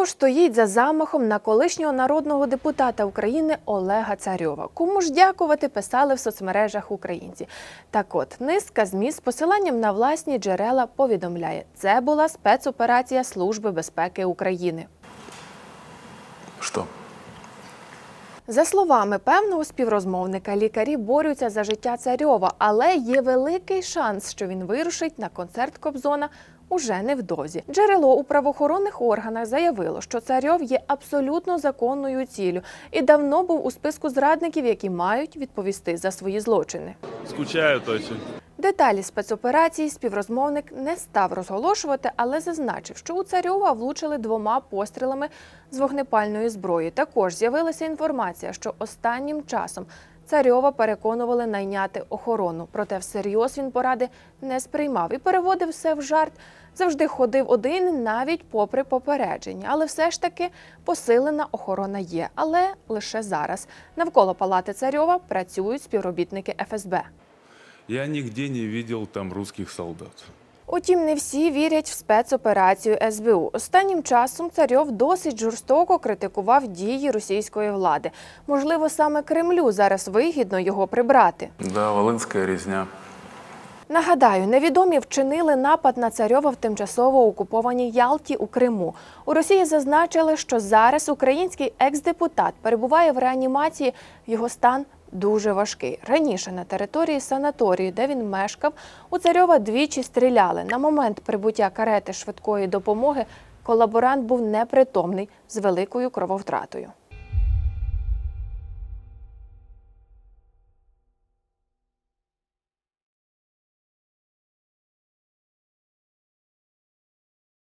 Хто стоїть за замахом на колишнього народного депутата України Олега Царьова? Кому ж дякувати писали в соцмережах українці. Так от, низка ЗМІ з посиланням на власні джерела повідомляє, це була спецоперація Служби безпеки України. Что? За словами певного співрозмовника, лікарі борються за життя царьова, але є великий шанс, що він вирушить на концерт Кобзона уже невдовзі. Джерело у правоохоронних органах заявило, що царьов є абсолютно законною ціллю і давно був у списку зрадників, які мають відповісти за свої злочини. Скучают очень. Деталі спецоперації співрозмовник не став розголошувати, але зазначив, що у царьова влучили двома пострілами з вогнепальної зброї. Також з'явилася інформація, що останнім часом царьова переконували найняти охорону. Проте всерйоз він поради не сприймав і переводив все в жарт. Завжди ходив один, навіть попри попередження. Але все ж таки посилена охорона є. Але лише зараз навколо палати царьова працюють співробітники ФСБ. Я нигде не видел там русских солдат. Утім, не всі вірять в спецоперацію СБУ. Останнім часом царьов досить жорстоко критикував дії російської влади. Можливо, саме Кремлю зараз вигідно його прибрати. Да, Волинська резня. Нагадаю, невідомі вчинили напад на царьова в тимчасово окупованій Ялті у Криму. У Росії зазначили, що зараз український екс-депутат перебуває в реанімації. Його стан дуже важкий. Раніше на території санаторію, де він мешкав, у царьова двічі стріляли. На момент прибуття карети швидкої допомоги колаборант був непритомний з великою крововтратою.